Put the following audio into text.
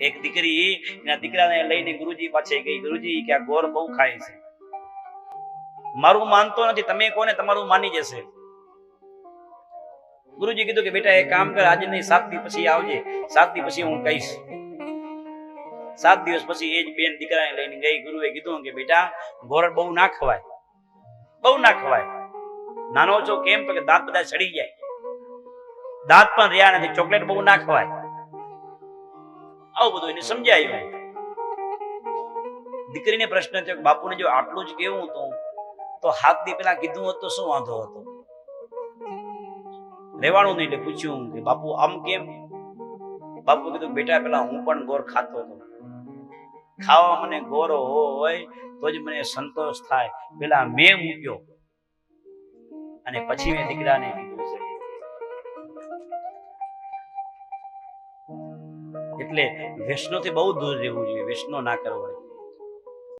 એક દીકરી, એના દીકરાને લઈને ગુરુજી પાસે ગઈ. ગુરુજી કે આ ગોર બહુ ખાય છે. મારું માનતો નથી. તમે કોને? તમારું માની જશે. ગુરુજી કીધું કે, બેટા એ કામ કર. આજે નહીં સાત દિવસ પછી આવજે. સાત દિવસ પછી હું કહીશ. સાત દિવસ પછી એ જ બેન દીકરાને લઈને ગઈ. ગુરુએ કીધું કે, બેટા ગોળ બહુ ના ખવાય. બહુ ના ખવાય. નાનો છો, કેમ? તો કે દાંત બધા સડી જાય. દાંત પણ રહ્યા નથી. ચોકલેટ બહુ ના ખવાય. આવું બધું એને સમજાયું દીકરીને પ્રશ્ન થયો બાપુને જો આટલું જ કેવું હતું, તો હાથ દી પેલા કીધું હોત તો શું વાંધો હતો? રહેવાનું નહીં એટલે પૂછ્યું કે બાપુ આમ કેમ? બાપુ કીધું, બેટા, પેલા હું પણ ગોર ખાતો હતો. ખાવા મને ગોર હોય તો જ મને સંતોષ થાય. પેલા મેં મૂક્યો. અને પછી મેં દીકરાને એટલે વ્યસનોથી બહુ દૂર રહેવું જોઈએ વ્યસનો ના કરવા